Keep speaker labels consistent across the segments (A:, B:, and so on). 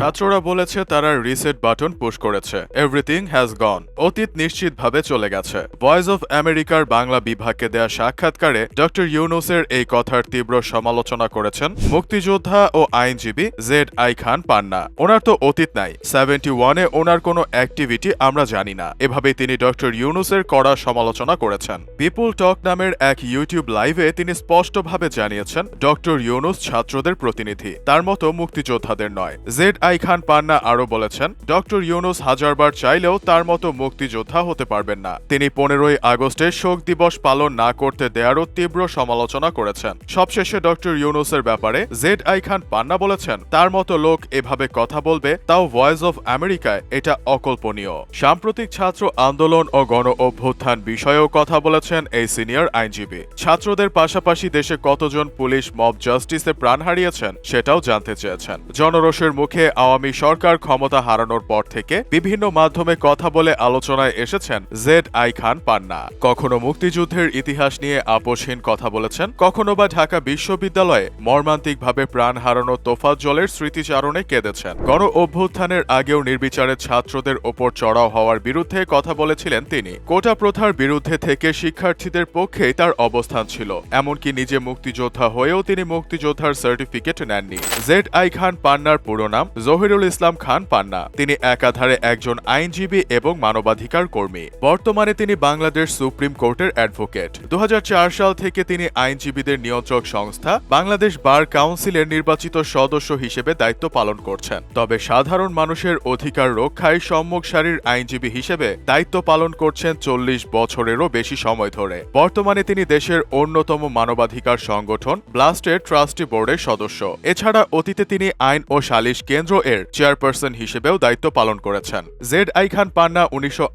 A: ছাত্ররা বলেছে তারা রিসেট বাটন পুশ করেছে। এভরিথিং হ্যাজ গন অতীত নিশ্চিতভাবে চলে গেছে। ভয়েস অফ আমেরিকার বাংলা বিভাগকে দেয়া সাক্ষাৎকারে ডক্টর ইউনুসের এই কথার তীব্র সমালোচনা করেছেন মুক্তিযোদ্ধা ও আইনজীবী জেড আই খান পান্না। ওনার তো অতীত নাই। সেভেন্টি ওয়ানে ওনার কোনো অ্যাক্টিভিটি আমরা জানি না। এভাবেই তিনি ডক্টর ইউনুসের কড়া সমালোচনা করেছেন। বিপুল টক নামের এক ইউটিউব লাইভে তিনি স্পষ্টভাবে জানিয়েছেন ডক্টর ইউনুস ছাত্রদের প্রতিনিধি। তার মতো মুক্তিযোদ্ধাদের নয়। জেড আই খান পান্না আরও বলেছেন, ডক্টর ইউনুস হাজারবার চাইলেও তার মতো মুক্তিযোদ্ধা হতে পারবেন না। তিনি পনেরোই আগস্টে শোক দিবস পালন না করতে দেয়ারও তীব্র সমালোচনা করেছেন। সবশেষে ডক্টর ইউনুসের ব্যাপারে জেড আই খান পান্না বলেছেন, তার মতো লোক এভাবে কথা বলবে, তাও ভয়েস অফ আমেরিকায়, এটা অকল্পনীয়। সাম্প্রতিক ছাত্র আন্দোলন ও গণ অভ্যুত্থান বিষয়েও কথা বলেছেন এই সিনিয়র আইনজীবী। ছাত্রদের পাশাপাশি দেশে কতজন পুলিশ মব জাস্টিসে প্রাণ হারিয়েছেন, সেটাও জানতে চেয়েছেন। জনরোষের মুখে আওয়ামী সরকার ক্ষমতা হারানোর পর থেকে বিভিন্ন মাধ্যমে কথা বলে আলোচনায় এসেছেন জেড আই খান পান্না। কখনো মুক্তিযুদ্ধের ইতিহাস নিয়ে আপোষহীন কথা বলেছেন, কখনো বা ঢাকা বিশ্ববিদ্যালয়ে মর্মান্তিকভাবে প্রাণ হারানো তোফাজ্জলের স্মৃতিচারণে কেঁদেছেন। গণ অভ্যুত্থানের আগেও নির্বিচারে ছাত্রদের ওপর চড়াও হওয়ার বিরুদ্ধে কথা বলেছিলেন তিনি। কোটা প্রথার বিরুদ্ধে থেকে শিক্ষার্থীদের পক্ষেই তার অবস্থান ছিল। এমনকি নিজে মুক্তিযোদ্ধা হয়েও তিনি মুক্তিযোদ্ধার সার্টিফিকেট নেননি। জেড আই খান পান্নার পুরো নাম জহিরুল ইসলাম খান পান্না। তিনি একাধারে একজন আইনজীবী এবং মানবাধিকার কর্মী। বর্তমানে তিনি বাংলাদেশ সুপ্রিম কোর্টের অ্যাডভোকেট। দু সাল থেকে তিনি আইনজীবীদের নিয়ন্ত্রক সংস্থা বাংলাদেশ বার কাউন্সিলের নির্বাচিত সদস্য হিসেবে দায়িত্ব পালন করছেন। তবে সাধারণ মানুষের অধিকার রক্ষায় সম্মুখ সারির আইনজীবী হিসেবে দায়িত্ব পালন করছেন চল্লিশ বছরেরও বেশি সময় ধরে। বর্তমানে তিনি দেশের অন্যতম মানবাধিকার সংগঠন ব্লাস্টের ট্রাস্টি বোর্ডের সদস্য। এছাড়া অতীতে তিনি আইন ও সালিশ কেন্দ্র এর চেয়ারপারসন হিসেবেও দায়িত্ব পালন করেছেন। জেড আই খান পান্না উনিশশো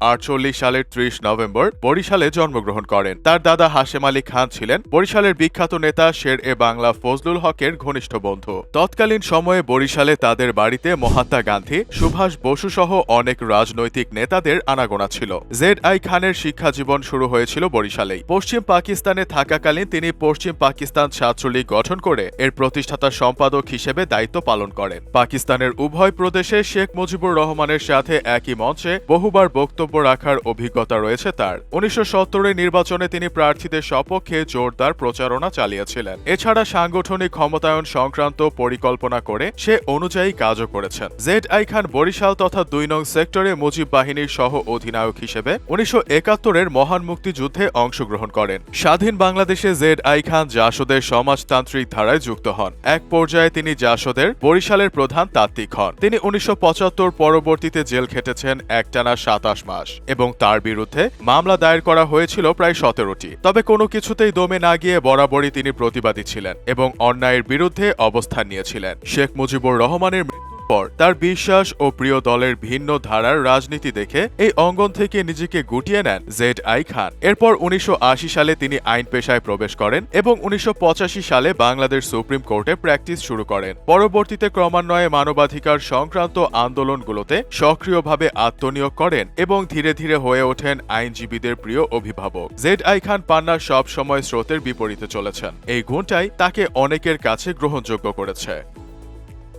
A: সালের ত্রিশ নভেম্বর বরিশালে জন্মগ্রহণ করেন। তার দাদা হাশেম আলী খান ছিলেন বরিশালের বিখ্যাত নেতা শের এ বাংলা ফজলুল হকের ঘনিষ্ঠ বন্ধু। তৎকালীন সময়ে বরিশালে তাদের বাড়িতে মহাত্মা গান্ধী, সুভাষ বসু সহ অনেক রাজনৈতিক নেতাদের আনাগোনা ছিল। জেড আই খানের শিক্ষা জীবন শুরু হয়েছিল বরিশালেই। পশ্চিম পাকিস্তানে থাকাকালীন তিনি পশ্চিম পাকিস্তান ছাত্রলীগ গঠন করে এর প্রতিষ্ঠাতা সম্পাদক হিসেবে দায়িত্ব পালন করেন। পাকিস্তানের উভয় প্রদেশে শেখ মুজিবুর রহমানের সাথে একই মঞ্চে বহুবার বক্তব্য রাখার অভিজ্ঞতা রয়েছে তার। উনিশশো সত্তরের নির্বাচনে তিনি প্রার্থীদের সপক্ষে জোরদার প্রচারণা চালিয়েছিলেন। এছাড়া সাংগঠনিক ক্ষমতায়ন সংক্রান্ত পরিকল্পনা করে সে অনুযায়ী কাজও করেছেন। জেড আই খান বরিশাল তথা দুই নং সেক্টরে মুজিব বাহিনীর সহ অধিনায়ক হিসেবে উনিশশো একাত্তরের মহান মুক্তিযুদ্ধে অংশগ্রহণ করেন। স্বাধীন বাংলাদেশে জেড আই খান জাসদের সমাজতান্ত্রিক ধারায় যুক্ত হন। এক পর্যায়ে তিনি জাসদের বরিশালের প্রধান তাত্ত্বিক হন। তিনি উনিশশো পঁচাত্তর পরবর্তীতে জেল খেটেছেন একটানা সাতাশ মাস এবং তার বিরুদ্ধে মামলা দায়ের করা হয়েছিল প্রায় সতেরোটি। তবে কোনো কিছুতেই দমে না গিয়ে বরাবরই তিনি প্রতিবাদী ছিলেন এবং অন্যায়ের বিরুদ্ধে অবস্থান নিয়েছিলেন। শেখ মুজিবুর রহমানের পর তার বিশ্বাস ও প্রিয় দলের ভিন্ন ধারার রাজনীতি দেখে এই অঙ্গন থেকে নিজেকে গুটিয়ে নেন জেড আই খান। এরপর উনিশশো আশি সালে তিনি আইন পেশায় প্রবেশ করেন এবং উনিশশো পঁচাশি সালে বাংলাদেশ সুপ্রিম কোর্টে প্র্যাকটিস শুরু করেন। পরবর্তীতে ক্রমান্বয়ে মানবাধিকার সংক্রান্ত আন্দোলনগুলোতে সক্রিয়ভাবে আত্মনিয়োগ করেন এবং ধীরে ধীরে হয়ে ওঠেন আইনজীবীদের প্রিয় অভিভাবক। জেড আই খান পান্না সব সময় স্রোতের বিপরীতে চলেছেন। এই গুণটাই তাকে অনেকের কাছে গ্রহণযোগ্য করেছে।